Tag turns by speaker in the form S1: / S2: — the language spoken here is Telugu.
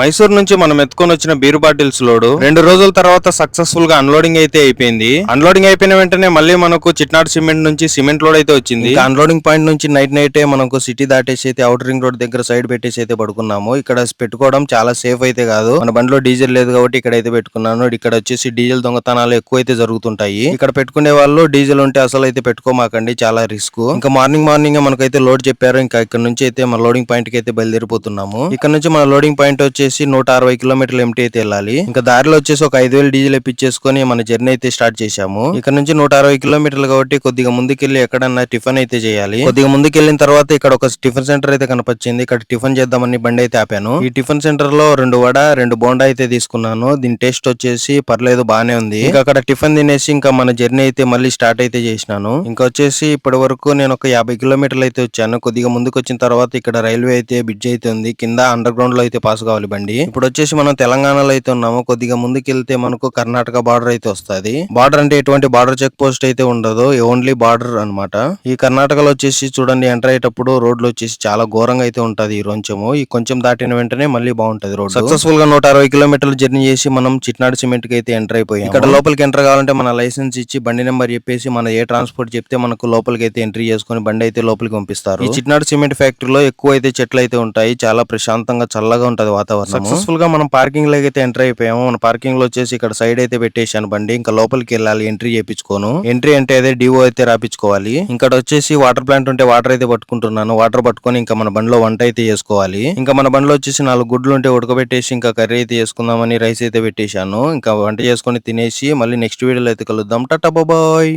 S1: మైసూర్ నుంచి మనం ఎత్తుకొని వచ్చిన బీర్ బాటిల్స్ లోడు రెండు రోజుల తర్వాత సక్సెస్ఫుల్గా అన్లోడింగ్ అయితే అయిపోయింది. అన్లోడింగ్ అయిపోయిన వెంటనే మళ్ళీ మనకు చిట్నాడు సిమెంట్ నుంచి సిమెంట్ లోడ్ అయితే వచ్చింది. అన్లోడింగ్ పాయింట్ నుంచి నైట్ నైటే మనకు సిటీ దాటేసి అయితే అవుట్ రింగ్ రోడ్ దగ్గర సైడ్ పెట్టేసి అయితే పడుకున్నాము. ఇక్కడ పెట్టుకోవడం చాలా సేఫ్ అయితే కాదు. మన బండిలో డీజిల్ లేదు కాబట్టి ఇక్కడ అయితే పెట్టుకున్నాను. ఇక్కడ వచ్చేసి డీజిల్ దొంగతనాలు ఎక్కువ అయితే జరుగుతుంటాయి. ఇక్కడ పెట్టుకునే వాళ్ళు డీజిల్ ఉంటే అసలు అయితే పెట్టుకోమాకండి చాలా రిస్క్ ఇంకా మార్నింగ్ మార్నింగ్ మనకైతే లోడ్ చెప్పారు ఇంకా ఇక్కడ నుంచి అయితే మన లోడింగ్ పాయింట్కి అయితే బయలుదేరిపోతున్నాము. ఇక్కడ నుంచి మన లోడింగ్ పాయింట్ వచ్చి వచ్చేసి నూట అరవై కిలోమీటర్లు ఎంటీ అయితే వెళ్ళాలి. ఇంకా దారిలో వచ్చేసి ఒక ఐదు వేలు డీజిల్ ఇప్పించేసుకొని మన జర్నీ అయితే స్టార్ట్ చేశాము. ఇక్కడ నుంచి నూట అరవై కిలోమీటర్లు కాబట్టి కొద్దిగా ముందుకెళ్ళి ఎక్కడన్నా టిఫిన్ అయితే చేయాలి. కొద్దిగా ముందుకెళ్ళిన తర్వాత ఇక్కడ ఒక టిఫిన్ సెంటర్ అయితే కనిపించింది ఇక్కడ టిఫిన్ చేద్దామని బండి అయితే ఆపాను. ఈ టిఫిన్ సెంటర్లో రెండు వడ రెండు బోండా అయితే తీసుకున్నాను. దీని టేస్ట్ వచ్చేసి పర్లేదు బానే ఉంది. ఇంకా అక్కడ టిఫిన్ తినేసి ఇంకా మన జర్నీ అయితే మళ్ళీ స్టార్ట్ అయితే చేసినాను. ఇంకా వచ్చేసి ఇప్పటి వరకు నేను ఒక యాభై కిలోమీటర్లు అయితే వచ్చాను. కొద్దిగా ముందుకు వచ్చిన తర్వాత ఇక్కడ రైల్వే అయితే బ్రిడ్జ్ అయితే ఉంది. కింద అండర్ గ్రౌండ్లో అయితే పాస్ కావాలి. బండి. ఇప్పుడు వచ్చేసి మనం తెలంగాణలో అయితే ఉన్నాము. కొద్దిగా ముందుకు వెళ్తే మనకు కర్ణాటక బార్డర్ అయితే వస్తది. బార్డర్ అంటే ఎటువంటి బార్డర్ చెక్ పోస్ట్ అయితే ఉండదు. ఓన్లీ బార్డర్ అన్నమాట. ఈ కర్ణాటకలో వచ్చేసి చూడండి ఎంటర్ అయ్యేటప్పుడు రోడ్లు వచ్చేసి చాలా ఘోరంగా అయితే ఉంటది ఈ కొంచెము ఈ కొంచెం దాటిన వెంటనే మళ్ళీ బాగుంటది రోడ్ సక్సెస్ఫుల్గా నూట అరవై కిలోమీటర్లు జర్నీ చేసి మనం చిట్నాడు సిమెంట్కి అయితే ఎంటర్ అయిపోయాం ఇక్కడ లోపలికి ఎంటర్ కావాలంటే మన లైసెన్స్ ఇచ్చి బండి నెంబర్ చెప్పేసి మన ఏ ట్రాన్స్పోర్ట్ చెప్తే మనకు లోపలికి అయితే ఎంట్రీ చేసుకుని బండి అయితే లోపలికి పంపిస్తారు. ఈ చిట్నాడు సిమెంట్ ఫ్యాక్టరీలో ఎక్కువ అయితే చెట్లు అయితే ఉంటాయి. చాలా ప్రశాంతంగా చల్లగా ఉంటది వాతావరణం. సక్సెస్ఫుల్గా మనం పార్కింగ్లో అయితే ఎంటర్ అయిపోయాము. మన పార్కింగ్లో వచ్చేసి ఇక్కడ సైడ్ అయితే పెట్టేశాను బండి. ఇంకా లోపలికి వెళ్ళాలి ఎంట్రీ చేపించుకోను ఎంట్రీ అంటే అదే డివో అయితే రాపించుకోవాలి ఇంకా వచ్చేసి వాటర్ ప్లాంట్ ఉంటే వాటర్ అయితే పట్టుకుంటున్నాను. వాటర్ పట్టుకొని ఇంకా మన బండిలో వంట అయితే చేసుకోవాలి. ఇంకా మన బండిలో వచ్చేసి నాలుగు గుడ్లు ఉంటే ఉడకబెట్టేసి ఇంకా కర్రీ అయితే చేసుకుందామని రైస్ అయితే పెట్టేశాను. ఇంకా వంట చేసుకొని తినేసి మళ్ళీ నెక్స్ట్ వీడియోలో అయితే కలుద్దాం. టటా బాబాయ్